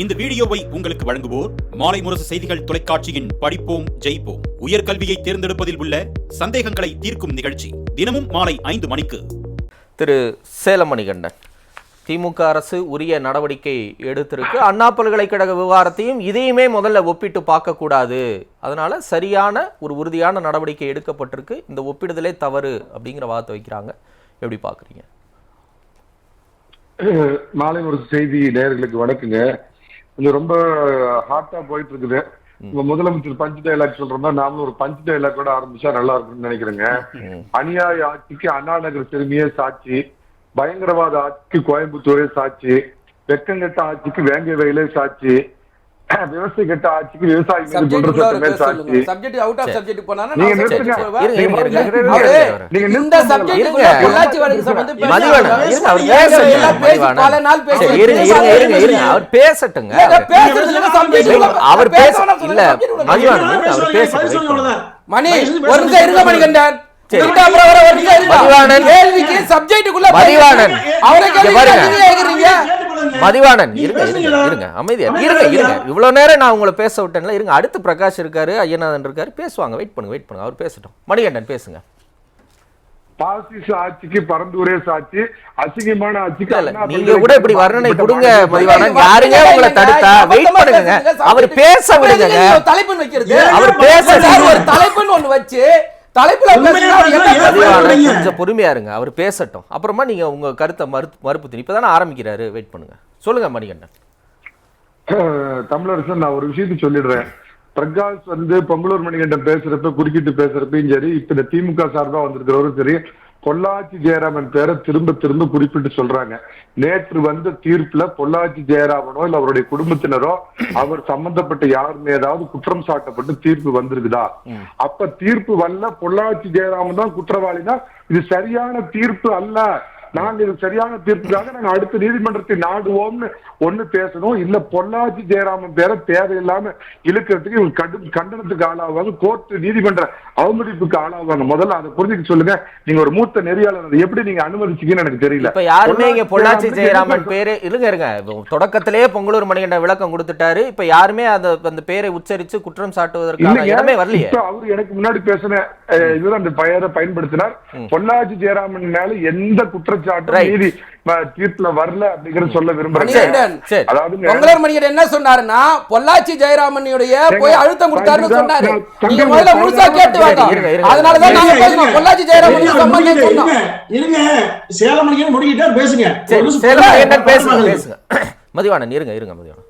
இந்த வீடியோவை உங்களுக்கு வழங்குவோர் மாலை முரசு செய்திகள் தொலைக்காட்சியின் படிப்போம் ஜெயிப்போம். உயர்கல்வியை தேர்ந்தெடுப்பதில் உள்ள சந்தேகங்களை தீர்க்கும் நிகழ்ச்சி தினமும் மாலை ஐந்து மணிக்கு. திரு சேலமணிகண்டன் திமுக அரசு உரிய நடவடிக்கை எடுத்திருக்கு. அண்ணா பல்கலைக்கழக விவகாரத்தையும் இதையுமே முதல்ல ஒப்பிட்டு பார்க்கக்கூடாது. அதனால சரியான ஒரு உறுதியான நடவடிக்கை எடுக்கப்பட்டிருக்கு. இந்த ஒப்பிடுதலே தவறு அப்படிங்கிற வார்த்தை வைக்கிறாங்க. எப்படி பார்க்குறீங்க? மாலை ஒரு செய்தி நேயர்களுக்கு வணக்கங்க. கொஞ்சம் ரொம்ப ஹாட்டா போயிட்டு இருக்குது உங்க முதலமைச்சர் பஞ்ச் டைலாக் சொல்ற மாதிரி நாமளும் ஒரு பஞ்ச் டைலாக் கூட ஆரம்பிச்சா நல்லா இருக்கும்னு நினைக்கிறேங்க. அநியாய ஆட்சிக்கு அண்ணா நகர் சிறுமியே சாட்சி பயங்கரவாத ஆட்சிக்கு கோயம்புத்தூரே சாட்சி வெக்கங்கெட்ட ஆட்சிக்கு வேங்க வயலே சாட்சி விவசாய கெட்ட ஆட்சிக்கு விவசாயி சப்ஜெக்ட் அவுட் ஆஃப் சப்ஜெக்ட் போனானா நீங்க நிறுத்துங்க. இந்த. சப்ஜெக்ட். பொள்ளாச்சி வழக்கு சம்பந்தம் அவர்? எல்லாம் பேசட்டும், பேசி மதிவாணன். பல நாள் பேசி சரி, இருங்க, இருங்க, இருங்க, இருங்க, அவர் பேசட்டுங்க. பேச இல்ல அவர் மணி ஒரு நிமிஷம் இருங்க மணிகண்டன். மதிவாணன். கேள்விக்கு சப்ஜெக்டுக்குள்ள மதிவாணன். அவரை கேள்வி கேக்குறீங்க மதிவாணன் இருங்க இருங்க இருங்க. அமைதியா இருங்க இருங்க. இவ்வளவு நேரம் நான் உங்களை பேச விட்டேன்ல. இருங்க அடுத்து பிரகாஷ் இருக்காரு ஐயநாதன் இருக்காரு. பேசுவாங்க வெயிட் பண்ணுங்க வெயிட் பண்ணுங்க. அவர் பேசட்டும். மணிகண்டன் பேசுங்க. பாசிச ஆட்சிக்கு பரந்தூரே சாட்சி அசிங்கமான ஆட்சிக்கு நீங்க கூட இப்படி வர்ணனை கொடுங்க மதிவாணன். யாருங்க உங்களை தடுத்தா? வெயிட் பண்ணுங்க. அவர் பேச விடுங்க. தலைப்புன்னு வைக்கிறது. அவர் பேச ஒரு தலைப்புன்னு ஒண்ணு வச்சு தலைப்புல? கொஞ்சம் பொறுமையா இருங்க. அவர் பேசட்டும். அப்புறமா நீங்க உங்க கருத்தை மறுத்து மறுப்பு திணி இப்பதானே ஆரம்பிக்கிறாரு. வெயிட் பண்ணுங்க. சொல்லுங்க மணிகண்டன். தமிழரசன் நான் ஒரு விஷயத்தை சொல்லிடுறேன். பிரகாஷ் வந்து பொங்கலூர் மணிகண்டன் பேசுறப்ப குறுக்கிட்டு பேசுறப்பையும் சரி இப்ப இந்த திமுக சார்பா வந்திருக்கிறவரும் சரி பொள்ளாச்சி ஜெயராமன் பேரை திரும்ப திரும்ப குறிப்பிட்டு சொல்றாங்க. நேற்று வந்த தீர்ப்புல பொள்ளாச்சி ஜெயராமனோ இல்ல அவருடைய குடும்பத்தினரோ அவர் சம்பந்தப்பட்ட யார் மீதாவது குற்றம் சாட்டப்பட்டு தீர்ப்பு வந்திருக்குதா? அப்ப தீர்ப்பு வரல பொள்ளாச்சி ஜெயராமன் தான் குற்றவாளினா இது சரியான தீர்ப்பு அல்ல. நாங்க இது சரியான தீர்ப்புக்காக நாங்க அடுத்த நீதிமன்றத்தை நாடுவோம்னு ஒண்ணு பேசணும். இல்ல பொள்ளாச்சி ஜெயராமன் பேரை தேவையில்லாம இழுக்கிறதுக்கு இவங்க கடும் கண்டனத்துக்கு ஆளாவாங்க. கோர்ட் நீதிமன்ற அவமதிப்புக்கு ஆளாவாங்க. முதல்ல அதை புரிஞ்சுக்க சொல்லுங்க. நீங்க ஒரு மூத்த நெறியாளர் அதை எப்படி நீங்க அனுமதிச்சீங்கன்னு எனக்கு தெரியல. இப்ப யாருமே இங்க பொள்ளாச்சி ஜெயராமன் பேரு இருங்க இருங்க. தொடக்கத்திலேயே பொங்கலூர் மணிகண்டன் விளக்கம் கொடுத்துட்டாரு. இப்ப யாருமே அந்த அந்த பேரை உச்சரிச்சு குற்றம் சாட்டுவதற்கான இல்லைங்க, இடமே வரலையே. அவரு எனக்கு முன்னாடி பேசின இதுதான் அந்த பெயரை பயன்படுத்தினார். பொள்ளாச்சி ஜெயராமன் மேல எந்த குற்றச்சாட்டும் Right. நீதி அஹ், தீர்ப்புல வரல அப்படிங்கறத சொல்ல விரும்புறேன். மணிகண்டன். சரி. அதாவது பொங்கலூர் மணிகண்டன் என்ன சொன்னாருன்னா பொள்ளாச்சி ஜெயராமனுடைய போய் அழுத்தம் கொடுத்தாருன்னு சொன்னாரு. நீங்க முதல்ல முழுசா கேட்டு வாங்க. அதனாலதான் நாங்க பேசணும். பொள்ளாச்சி ஜெயராமனுக்கு சம்பந்தம் சொன்னோம். இருங்க. சேலமணிக்கு முடிக்கிட்டே பேசுங்க. சேலம் மதிவாணன் இருங்க இருங்க மணிகண்டன்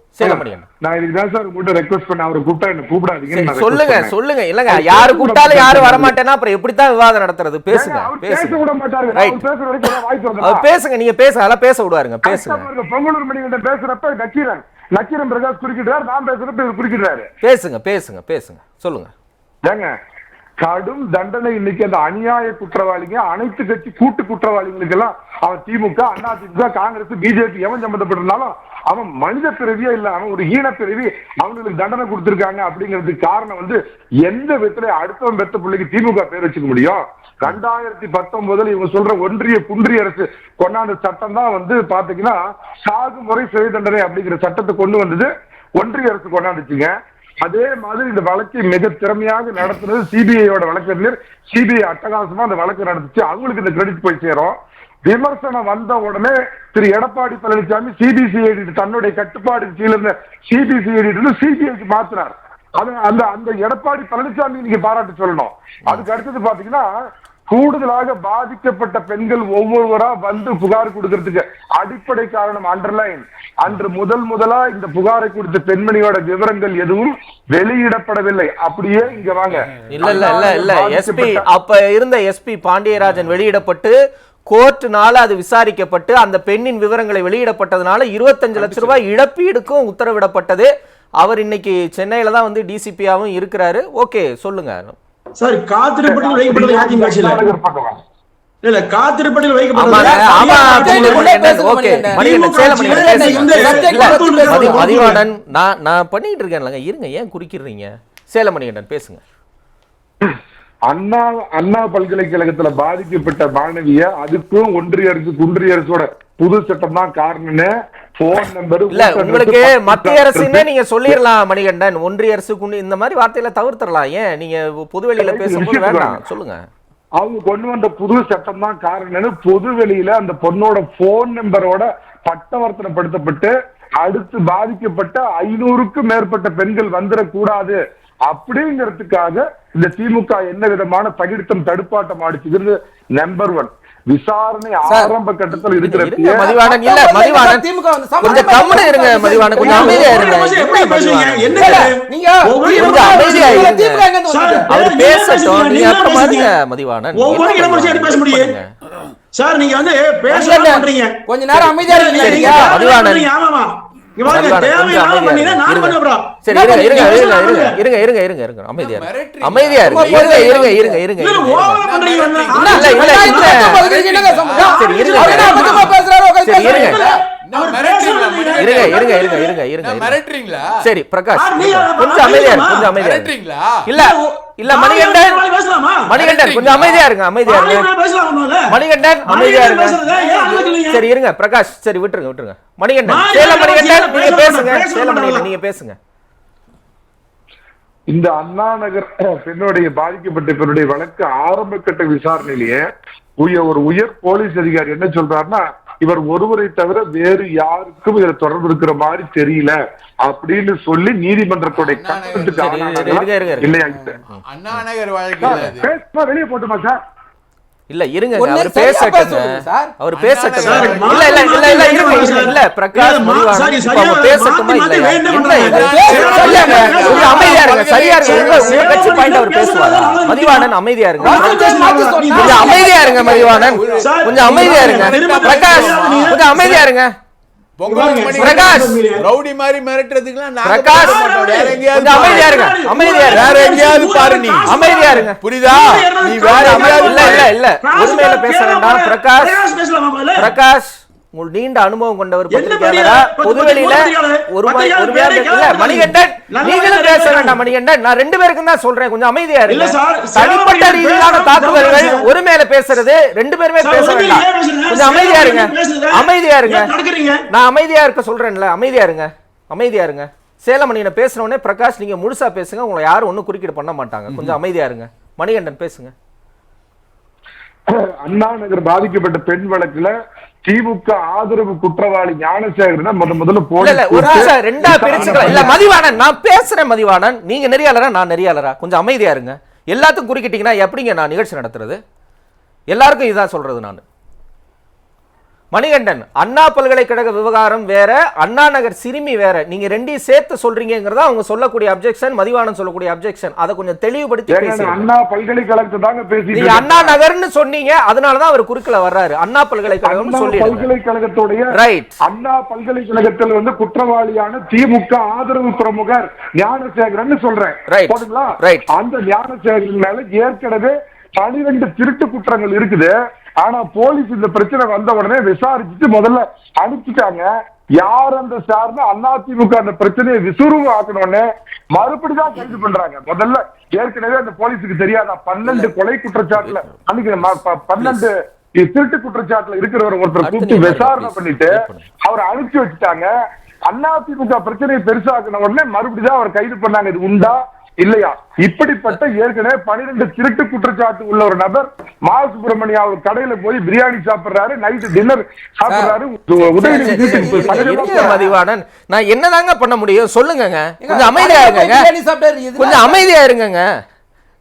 நான் இதுக்கு தான் சார் உங்கள்கிட்ட ரெக்வஸ்ட் பண்ண அவரை கூப்பிட்டா என்ன request சொல்லுங்க. சொல்லுங்க. இல்லங்க யாரு பேச கூப்பிட்டாலும் விட யாரும் மாட்டாரு. வரமாட்டேன்னா அப்புறம் எப்படித்தான் விவாதம் நடத்துறது? பேசுங்க பேச விட மாட்டாரு. Right. அவர் பேசுற வரைக்கும் ஏதாவது வாய் திறந்தா? அவர் பேசுங்க நீங்க பேசுங்க அதெல்லாம் பேச விடுவாருங்க பேசுங்க. பொங்கலூர் மணிகண்டன் பேசுறப்ப நக்கீரன். நக்கீரன் பிரகாஷ் குறுக்கிடுறாரு நான் பேசுறப்ப இவர் பேசுங்க பேசுங்க பேசுங்க. சொல்லுங்க. ஏங்க கடும் தண்டனை இன்னைக்கு அந்த அநியாய குற்றவாளிங்க அனைத்து கட்சி கூட்டு குற்றவாளிகளுக்கு எல்லாம் அவன் திமுக அண்ணா திமுக காங்கிரஸ் பிஜேபி எவன் சம்பந்தப்பட்டிருந்தாலும் அவன் மனித பிறவியே இல்ல அவன் ஒரு ஈன பிறவி அவங்களுக்கு தண்டனை கொடுத்திருக்காங்க அப்படிங்கிறதுக்கு காரணம் வந்து எந்த விதத்துல அடுத்தவன் பெத்த பிள்ளைக்கு திமுக பேர் வச்சுக்க முடியும்? ரெண்டாயிரத்தி பத்தொன்பதுல இவங்க சொல்ற ஒன்றிய குன்றிய அரசு கொண்டாந்த சட்டம் தான் வந்து பாத்தீங்கன்னா சாகு முறை சிறை தண்டனை அப்படிங்கிற சட்டத்தை கொண்டு வந்தது. ஒன்றிய அரசு கொண்டாந்துச்சுங்க. அதே மாதிரி இந்த வழக்கை மிக திறமையாக நடத்துனது சிபிஐயோட வழக்கறிஞர் சிபிஐ அட்டகாசமா அந்த வழக்கு நடந்துச்சு அவங்களுக்கு இந்த கிரெடிட் போய் சேரும். விமர்சனம் வந்த உடனே திரு எடப்பாடி பழனிசாமி சிபிசிஐடி தன்னுடைய கட்டுப்பாடு கீழ இருந்த சிபிசிஐடி சிபிஐக்கு மாத்தினார். அது அந்த அந்த எடப்பாடி பழனிசாமி நீங்க பாராட்டு சொல்லணும். அதுக்கு அடுத்தது பாத்தீங்கன்னா கூடுதலாக பாதிக்கப்பட்ட பெண்கள் ஒவ்வொருவரா வந்து புகார் கொடுக்கறதுக்கு அடிப்படை காரணம் அண்டர்லைன் அன்று முதல் முதலா இந்த புகாரை கொடுத்த பெண்மணியோட விவரங்கள் எதுவும் வெளியிடப்படவில்லை. அப்படியே இங்க வாங்க. இல்ல இல்ல இல்ல இல்ல. எஸ்பி அப்ப இருந்த எஸ்பி பாண்டியராஜன் வெளியிடப்பட்டு கோர்ட்டுனால அது விசாரிக்கப்பட்டு அந்த பெண்ணின் விவரங்களை வெளியிடப்பட்டதுனால இருபத்தஞ்சு லட்சம் ரூபாய் இழப்பீடுக்கும் உத்தரவிடப்பட்டது. அவர் இன்னைக்கு சென்னையில தான் வந்து டிசிபியாவும் இருக்கிறாரு. ஓகே சொல்லுங்க சார் காத்திருப்பட்டில் வைக்கப்பட்டது அதிமுக ஆட்சியில. இல்ல, இல்ல. காத்திருப்பட்டில் வைக்கப்பட்டது நான் நான் பண்ணிட்டு இருக்கேன்லங்க இருங்க. ஏன் குறுக்கிடுறீங்க சேலம் மணிகண்டன் பேசுங்க. அண்ணா அண்ணா பல்கலைக்கழகத்துல பாதிக்கப்பட்ட மாணவிய அதுக்கும் ஒன்றிய அரசு குன்றிய அரசோட புது சட்டம் தான் காரணம்னு உங்களுக்கு மத்திய அரசுன்னே நீங்க சொல்லிடலாம் மணிகண்டன். ஒன்றிய அரசுக்கு இந்த மாதிரி வார்த்தையில தவிர்த்திடலாம் ஏன்? நீங்க பொதுவெளியில பேசும்போது வேண்டாம். சொல்லுங்க. அவங்க கொண்டு வந்த புது சட்டம் தான் காரணம் பொது வெளியில அந்த பொண்ணோட போன் நம்பரோட பட்டவர்த்தனப்படுத்தப்பட்டு அடுத்து பாதிக்கப்பட்ட ஐநூறுக்கும் மேற்பட்ட பெண்கள் வந்துடக்கூடாது அப்படிங்கிறதுக்காக இந்த திமுக என்ன விதமான பகிர்த்தம் தடுப்பாட்டம் ஆடிச்சுக்கிறது நம்பர் ஒன் விசாரணை ஆரம்ப கட்டத்தில் இருக்கிற மதிவாணன் இல்ல மதிவாணன் திமுக கொஞ்சம் கம்முனு இருங்க மதிவாணன் கொஞ்சம் அமைதியா இருங்க? நீங்க கொஞ்சம் அமைதியா இருங்க. அவர் பேசட்டும் பேசுறீங்க? நீங்க அப்புறமா பேசுறீங்க? மதிவாணன் ஒவ்வொரு இடமும் பேச முடியும்? சார் நீங்க வந்து. பண்றீங்க கொஞ்ச நேரம் அமைதியா இருக்கீங்க மதிவாணன். ஆமாமா இருங்க. இருங்க இருங்க இருங்க பேசலாம் இருங்க வாங்க. இருங்க இருங்க இருங்க இருங்க அமைதியா. அமைதியா இருங்க இருங்க இருங்க இருங்க இருங்க இல்ல. இல்ல, இல்ல, இருங்க. இருங்க. மணிகண்டன்? இருங்க இருங்க இருங்க மிரட்டுறீங்களா சரி பிரகாஷ் கொஞ்சம் அமைதியா இருங்க? கொஞ்சம் அமைதியா இருங்க மிரட்டுறீங்களா இல்ல இல்ல மணிகண்டன் கொஞ்சம் அமைதியா இருங்க அமைதியா. மணிகண்டன் அமைதியா? சரி பிரகாஷ் சரி விட்டுருங்க விட்டுருங்க மணிகண்டன் சேலம் மணிகண்டன் நீங்க பேசுங்க சேலம். மணிகண்டன் நீங்க பேசுங்க இந்த அண்ணா நகர் பெண்ணுடைய பாதிக்கப்பட்ட பெண்ணுடைய வழக்கு ஆரம்ப கட்ட விசாரணையிலேயே ஒரு உயர் போலீஸ் அதிகாரி என்ன சொல்றாருன்னா இவர் ஒருவரை தவிர வேறு யாருக்கும் இதுல தொடர்பு இருக்கிற மாதிரி தெரியல அப்படின்னு சொல்லி நீதிமன்றத்துடைய கட்டத்துக்கு. இல்லையா? வெளியே போட்டுமா சார்? இல்ல இருங்க அவர் சார். அவர் நகர் இல்ல இல்ல இல்ல இல்ல இருங்க. இல்ல பிரகாஷ் இல்ல, பேசட்டுமா. சரியாங்க கொஞ்சம் அமைதியா இருங்க சரியா இருங்க உங்க கட்சி பாயிண்ட் அவர் பேசுவாரா பேசுறாரு. மதிவாணன் அமைதியா இருங்க கொஞ்சம் அமைதியா இருங்க மதிவாணன் கொஞ்சம் அமைதியா இருங்க பிரகாஷ் கொஞ்சம் அமைதியா இருங்க. ரவுடி மாதிரி மிரட்டுறதுக்குலாம் நாங்க பிரகாஷ்! அமைதியா இருங்க. அமைதியா வேற எங்கேயாவது பாரு நீ. அமைதியா இருங்க. புரியுதா? நீ வேற எங்கேயாவது இல்ல இல்ல இல்ல. உரிமையில பேச வேண்டாம் பிரகாஷ்? பிரகாஷ்! உங்கள் நீண்ட அனுபவம் கொண்டவர் பத்திரிகையாளரா? பொதுவெளியில? ஒரு. மணிகண்டன். நீங்களும். பேச வேண்டாம் மணிகண்டன். நான் ரெண்டு பேருக்கும் தான் சொல்றேன். கொஞ்சம் அமைதியா சார், தனிப்பட்ட சேலம் ரீதியிலான தாக்குதல்கள். ஒரு மேல பேசுறது ரெண்டு பேருமே பேச வேண்டாம்? கொஞ்சம் அமைதியா இருங்க. சேலம் அமைதியா இருங்க? நான் அமைதியா இருக்க சொல்றேன்ல அமைதியா இருங்க. அமைதியா இருங்க. சேலமணியனை பேசின உடனே பிரகாஷ் நீங்க முழுசா பேசுங்க. உங்களை யாரும் ஒண்ணும் குறுக்கீடு பண்ண மாட்டாங்க. கொஞ்சம் அமைதியா இருங்க. மணிகண்டன் பேசுங்க. அண்ணா நகர் பாதிக்கப்பட்ட பெண் வழக்குல திமுக ஆதரவு குற்றவாளி ஞானசேகரன் முத முதல்ல நிமிஷம் ரெண்டா பிரிச்சுக்கலாம். இல்ல மதிவாணன் நான் பேசுறேன் மதிவாணன். நீங்க நெறியாளரா நான் நெறியாளரா? கொஞ்சம் அமைதியா இருங்க. எல்லாத்துக்கும் குறுக்கிட்டீங்கன்னா எப்படிங்க நான் நிகழ்ச்சி நடத்துறது? எல்லாருக்கும் இதான் சொல்றது நான். மணிகண்டன் அண்ணா பல்கலைக்கழக விவகாரம் வேற அண்ணா நகர் சிறுமி வேற. நீங்க ரெண்டையும் சேர்த்து சொல்றீங்கிறதா அவங்க சொல்லக்கூடிய அப்ஜெக்ஷன் மதிவாணன் சொல்லக்கூடிய அப்ஜெக்ஷன் அதை கொஞ்சம் தெளிவுபடுத்தி அண்ணா பல்கலைக்கழகத்தை தாங்க பேசிட்டு நீங்க அண்ணா நகர்னு சொன்னீங்க அதனாலதான் அவர் குறுக்கல வர்றாரு. அண்ணா பல்கலைக்கழகம் சொல்லி பல்கலைக்கழகத்துடைய ரைட் அண்ணா பல்கலைக்கழகத்தில் வந்து குற்றவாளியான திமுக ஆதரவு பிரமுகர் ஞானசேகரன் சொல்றேன். Right. அந்த ஞானசேகரன் மேல ஏற்கனவே பனிரெண்டு திருட்டு குற்றங்கள் இருக்குது. ஆனா போலீஸ் இந்த பிரச்சனை வந்த உடனே விசாரிச்சுட்டு முதல்ல அனுப்பிச்சிட்டாங்க. யார் அந்த சார்னு அதிமுக அந்த பிரச்சனையை விசுறுவு ஆக்கணும்னு மறுபடிதான் கைது பண்றாங்க. முதல்ல ஏற்கனவே அந்த போலீஸுக்கு தெரியாதா? பன்னெண்டு கொலை குற்றச்சாட்டுல அன்னைக்கு பன்னெண்டு திருட்டு குற்றச்சாட்டுல இருக்கிறவர் ஒருத்தர் கூப்பிட்டு விசாரணை. பண்ணிட்டு. அவரை அனுப்பிச்சு வச்சுட்டாங்க. அதிமுக பிரச்சனையை பெருசாக்குன உடனே மறுபடியும் அவர் கைது பண்ணாங்க. இது உண்டா? இல்லையா? இப்படிப்பட்ட ஏற்கனவே பனிரெண்டு திருட்டு குற்றச்சாட்டு உள்ள ஒரு நபர் மா சுப்பிரமணியா ஒரு கடையில போய் பிரியாணி சாப்பிடுறாரு நைட்டு டின்னர் சாப்பிடுறாரு. உதயநிதி இருங்க மதிவாணன். நான் என்னதாங்க பண்ண முடியும்? சொல்லுங்கங்க. கொஞ்சம் அமைதியா இருங்கங்க. பிரியாணி சாப்பிட்டாரு, இதுல- கொஞ்சம் அமைதியா இருங்கங்க.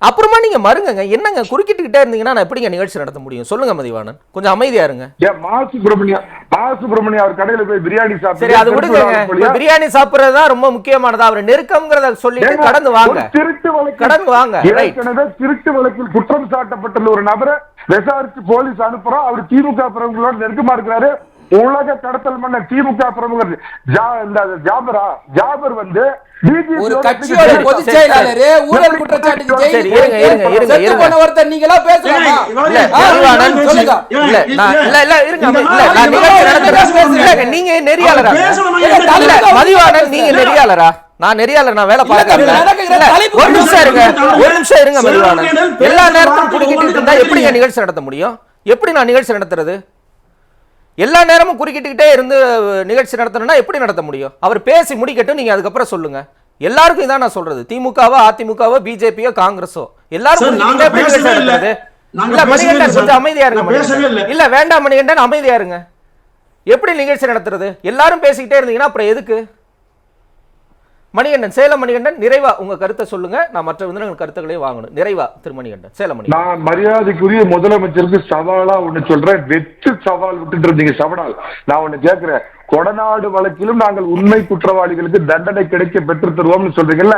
அப்புறமா நீங்க மறுங்கங்க. என்னங்க? குறுக்கிட்டுக்கிட்டே இருந்தீங்கன்னா நான் எப்படிங்க நிகழ்ச்சி நடத்த முடியும்? சொல்லுங்க மதிவாணன். கொஞ்சம் அமைதியா இருங்க. ஏன் மா சுப்பிரமணியா மா சுப்பிரமணியா அவர் கடையில போய் பிரியாணி சரி அது விடுங்க பிரியாணி சாப்பிடுறது தான் ரொம்ப முக்கியமானது? அவர் நெருக்கம்ங்கிறத சொல்லிட்டு கடந்து வாங்க. திருட்டு வழக்கில் கடந்து வாங்க. ஏற்கனவே திருட்டு வழக்கில் குற்றம் சாட்டப்பட்டுள்ள ஒரு நபரை விசாரிச்சு போலீஸ் அனுப்புறோம். அவர் திமுக பிரமுகர்களோட நெருக்கமா இருக்கிறாரு. உலக கடத்தல் மன்னர் திமுக பிரமுகர் ஜாபரா ஜாபர் வந்து ஒரு கட்சியோட பொதுச் செயலாளரு ஊழல் குற்றச்சாட்டுக்கு ஒருத்தர் நீங்களா பேசலாமா? நீங்க நெறியாளரா? மதிவாணன் நீங்க நெறியாளரா? நான் நெறியாளர் நான் வேலை பார்க்கறேன். ஒரு நிமிஷம் இருங்க ஒரு நிமிஷம் இருங்க மதிவாணன் எல்லா வார்த்தை குடிக்கிட்டு இருந்தா தெரியும். நிகழ்ச்சி நடத்த முடியும்? எப்படி நான் நிகழ்ச்சி நடத்துறது? எல்லா நேரமும் குறுக்கிட்டுக்கிட்டே இருந்து நிகழ்ச்சி நடத்தணும்னா எப்படி நடத்த முடியும்? அவர் பேசி முடிக்கட்டும் நீங்க அதுக்கப்புறம் சொல்லுங்க. எல்லாருக்கும் இதான் நான் சொல்றது. திமுகவோ அதிமுகவோ பிஜேபியோ காங்கிரஸோ எல்லாரும் இல்ல. மணிகண்டன் கொஞ்சம். அமைதியா இருங்க. இல்ல வேண்டாம் மணிகண்டன் அமைதியா இருங்க. எப்படி நிகழ்ச்சி நடத்துறது? எல்லாரும் பேசிக்கிட்டே இருந்தீங்கன்னா அப்புறம் எதுக்கு? மணிகண்டன் சேலம் மணிகண்டன் நிறைவா உங்க கருத்தை சொல்லுங்க. நான் மற்ற விருந்தினர்கள் கருத்துக்களையும் வாங்கணும். நிறைவா திரு மணிகண்டன். சேலம் நான் மரியாதைக்குரிய முதலமைச்சருக்கு சவாலா ஒண்ணு சொல்றேன். வெற்று சவால் விட்டுட்டு இருந்தீங்க சவடால். நான் ஒண்ணு கேட்கிறேன் கொடநாடு வழக்கிலும் நாங்கள் உண்மை குற்றவாளிகளுக்கு தண்டனை கிடைக்க பெற்று தருவோம்னு சொல்றீங்கல்ல?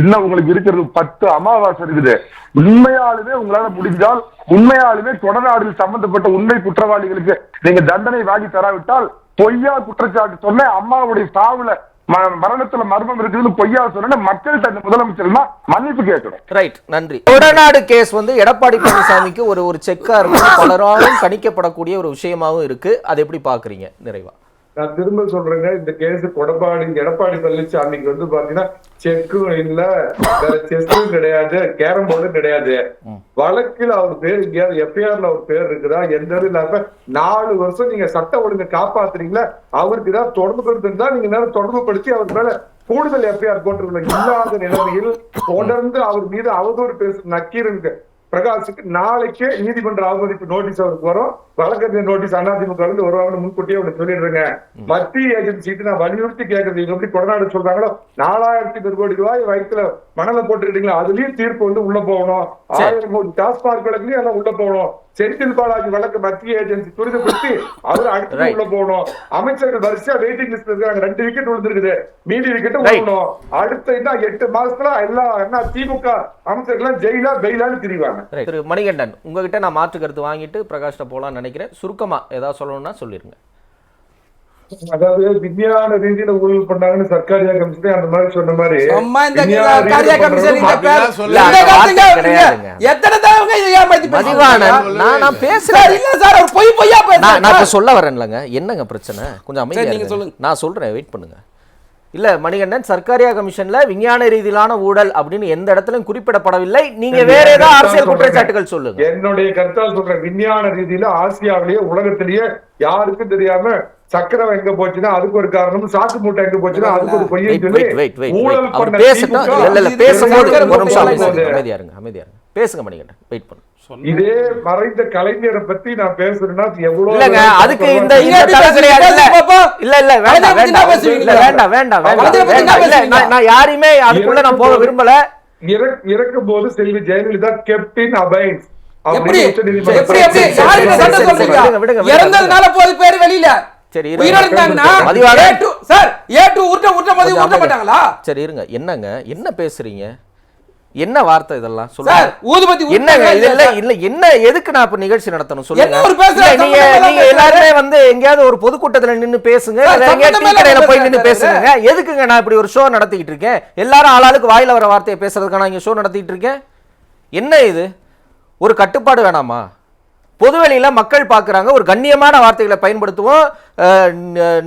இன்னும் உங்களுக்கு இருக்கிறது பத்து அமாவாசை இருக்குது. உண்மையாலுமே உங்களால முடிந்தால் உண்மையாலுமே கொடநாடு சம்பந்தப்பட்ட உண்மை குற்றவாளிகளுக்கு நீங்க தண்டனை வாங்கி தராவிட்டால் பொய்யா குற்றச்சாட்டு சொன்ன அம்மாவுடைய சாவுல மரணத்துல மர்மம் இருக்குதுன்னு பொய்யா சொன்ன மக்கள்கிட்ட அந்த முதலமைச்சர்னா மன்னிப்பு கேட்கணும். ரைட் நன்றி. கொடநாடு கேஸ் வந்து எடப்பாடி பழனிசாமிக்கு ஒரு ஒரு செக்கா இருக்கு பலராலும் கணிக்கப்படக்கூடிய ஒரு விஷயமாவும் இருக்கு. அதை எப்படி பாக்குறீங்க நிறைவா? நான் திரும்ப சொல்றேங்க இந்த கேஸ் கொடப்பாடி எடப்பாடி பழனிசாமிக்கு வந்து பாத்தீங்கன்னா செக்கும் இல்ல செஸ்ஸும் கிடையாது கேரம் போர்டும் கிடையாது. வழக்கில் அவர் பேர் எங்கேயாவது எஃப்ஐஆர்ல அவர் பேர் இருக்குதா எந்த இது இல்லாம நாலு வருஷம் நீங்க சட்ட ஒழுங்கை காப்பாத்துறீங்களா? அவருக்கு ஏதாவது தொடர்பு கொடுத்திருந்தா நீங்க நேரம் தொடர்பு படுத்தி அவர் மேல கூடுதல் எஃப்ஐஆர் போட்டிருக்கணும். இல்லாத நிலைமையில் தொடர்ந்து அவர் மீது அவதூறு பேசும் நக்கீரனுக்கு பிரகாஷுக்கு நாளைக்கே நீதிமன்ற அவமதிப்பு நோட்டீஸ் அவருக்கு வரும். வழக்கறிஞர் நோட்டீஸ் அதிமுக இருந்து வருவாங்கன்னு முன்கூட்டியே ஒண்ணு சொல்லிடுறேங்க. மத்திய ஏஜென்சிட்டு நான் வலியுறுத்தி கேட்கறது இவங்க எப்படி கொடநாடு சொல்றாங்களோ நாலாயிரத்தி நூறு கோடி ரூபாய் வயிற்றுல மணலை போட்டுக்கிட்டீங்களா? அதுலயும் தீர்ப்பு வந்து உள்ள போகணும். ஆயிரம் கோடி டாஸ்மாக் வழக்குலயும் எல்லாம் உள்ள போகணும். செந்தில் பாலாஜி வழக்கு மத்திய ஏஜென்சி துரிதப்படுத்தி அவர் அடுத்து. உள்ள போகணும். அமைச்சர்கள் வரிசையா வெயிட்டிங் லிஸ்ட் இருக்காங்க ரெண்டு விக்கெட் விழுந்திருக்குது. மீதி விக்கெட். விழுணும் அடுத்த இன்னும் எட்டு மாசத்துல எல்லா என்ன திமுக அமைச்சர்கள் ஜெயிலா பெயிலான்னு திரிவாங்க. திரு மணிகண்டன் உங்ககிட்ட நான் மாற்று கருத்து வாங்கிட்டு பிரகாஷ்ட போலாம்னு நினைக்கிறேன். சுருக்கமா ஏதாவது சொல்லணும்னா சொல்லிருங்க. அதாவது விஞ்ஞான ரீதியில ஊழல் பண்ணாங்கன்னு சர்க்காரியா கமிஷன் அந்த மாதிரி சொன்ன மாதிரி. எத்தனை தடவை இதை ஏமாத்தி? நான் பேசுறேன் இல்ல சார் அவர் பொய் பொய்யா நான் நான் இப்ப சொல்ல வரேன்லங்க என்னங்க பிரச்சனை கொஞ்சம் அமைதியா நீங்க. சொல்லுங்க. நான் சொல்றேன் வெயிட் பண்ணுங்க இல்ல மணிகண்டன் சர்க்காரியா கமிஷன்ல விஞ்ஞான ரீதியிலான ஊழல் அப்படின்னு எந்த இடத்துலயும் குறிப்பிடப்படவில்லை. நீங்க வேற ஏதாவது அரசியல் குற்றச்சாட்டுகள் சொல்லுங்க. என்னுடைய கருத்தால் சொல்றேன். விஞ்ஞான ரீதியில ஆசியாவிலேயே உலகத்திலேயே யாருக்கும் தெரியாம சக்கரம் எங்க போச்சுன்னா அதுக்கு ஒரு காரணம் சாக்கு மூட்டை எங்க போச்சுன்னா அதுக்கு ஒரு பொய்யை வெயிட் சொல்லி ஊழல் பேசும்போது இருங்க அமைதியா இருங்க. பேசுங்க மணிகண்டன். வெயிட் பண்ணு. இதே மறைந்த கலைஞரை பத்தி நான் பேசுறேன்னா எவ்வளவு இல்லங்க அதுக்கு இந்த இல்ல. இல்ல வேண்டாம் வேண்டாம். வேண்டாம் வேண்டாம்? நான் யாரையுமே அதுக்குள்ள நான் போக விரும்பல. இறக்கும் போது செல்வி ஜெயலலிதா கெப்டின் அபைன்ஸ். இறந்ததுனால போய் பேர் வெளியில. சரி, இருங்க. உயிரோட இருந்தாங்கன்னா மதிவாணன். A2 சார் ஏ2 உருட்ட உருட்ட மதி கொஞ்சம் உருட்ட அமைதியா. மாட்டாங்களா? சரி இருங்க. என்னங்க? என்ன பேசுறீங்க? என்ன வார்த்தை இதெல்லாம்? சொல்லுங்க. ஊதுபத்தி என்னங்க உருட்டுறாங்க இது இல்ல என்ன எதுக்கு நான் இப்ப நிகழ்ச்சி நடத்தணும்? சொல்லுங்க. என்ன நீங்க நீங்க எல்லாருமே வந்து எங்கேயாவது ஒரு பொதுக்கூட்டத்துல நின்னு பேசுங்க. எங்கேயாவது போய் நின்னு. பேசுங்க. எதுக்குங்க நான் இப்படி ஒரு ஷோ நடத்திக்கிட்டு இருக்கேன்? எல்லாரும் ஆளாளுக்கு வாயில வர வார்த்தையை பேசுறதுக்கான இங்க ஷோ நடத்திட்டு இருக்கேன்? என்ன இது? ஒரு கட்டுப்பாடு வேணாமா? பொதுவெளியில் மக்கள் பார்க்குறாங்க. ஒரு கண்ணியமான வார்த்தைகளை பயன்படுத்துவோம்.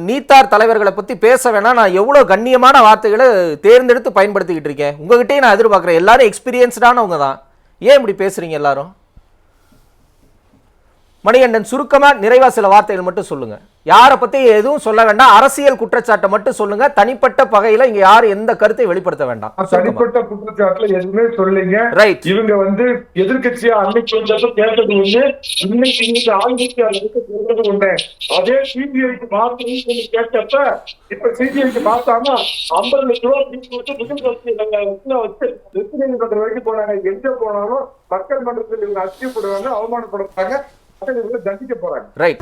நீத்தார் தலைவர்களை பற்றி பேச வேணாம். நான் எவ்வளோ கண்ணியமான வார்த்தைகளை தேர்ந்தெடுத்து பயன்படுத்திக்கிட்டு இருக்கேன். உங்ககிட்டயும் நான் எதிர்பார்க்குறேன். எல்லாரும் எக்ஸ்பீரியன்ஸ்டானவங்க தான். ஏன் இப்படி பேசுறீங்க எல்லாரும்? மணிகண்டன் சுருக்கமா நிறைவா சில வார்த்தைகள் மட்டும் சொல்லுங்க. யாரை பத்தி எதுவும் சொல்ல வேண்டாம். அரசியல் குற்றச்சாட்டை மட்டும் சொல்லுங்க. தனிப்பட்ட பகையில இங்க யாரும் எந்த கருத்தை வெளிப்படுத்த வேண்டாம். தனிப்பட்ட குற்றச்சாட்டுல எதுவுமே சொல்லலைங்க. Right. இவங்க வந்து எதிர்க்கட்சியா அன்னைக்கு வந்தப்ப கேட்டது ஒண்ணு இன்னைக்கு இன்னைக்கு ஆளுங்கட்சியாளருக்கு சொல்றது ஒண்ணு. அதே சிபிஐக்கு மாத்தணும்னு சொல்லி கேட்டப்ப இப்ப சிபிஐக்கு மாத்தாம ஐம்பது லட்ச ஃபீஸ் கொடுத்து முதல் வச்சு போனாங்க. எங்க போனாலும் மக்கள் மன்றத்தில் இவங்க அச்சியப்படுவாங்க அவமானப்படுறாங்க தண்டிக்க போறாங்க. ரைட்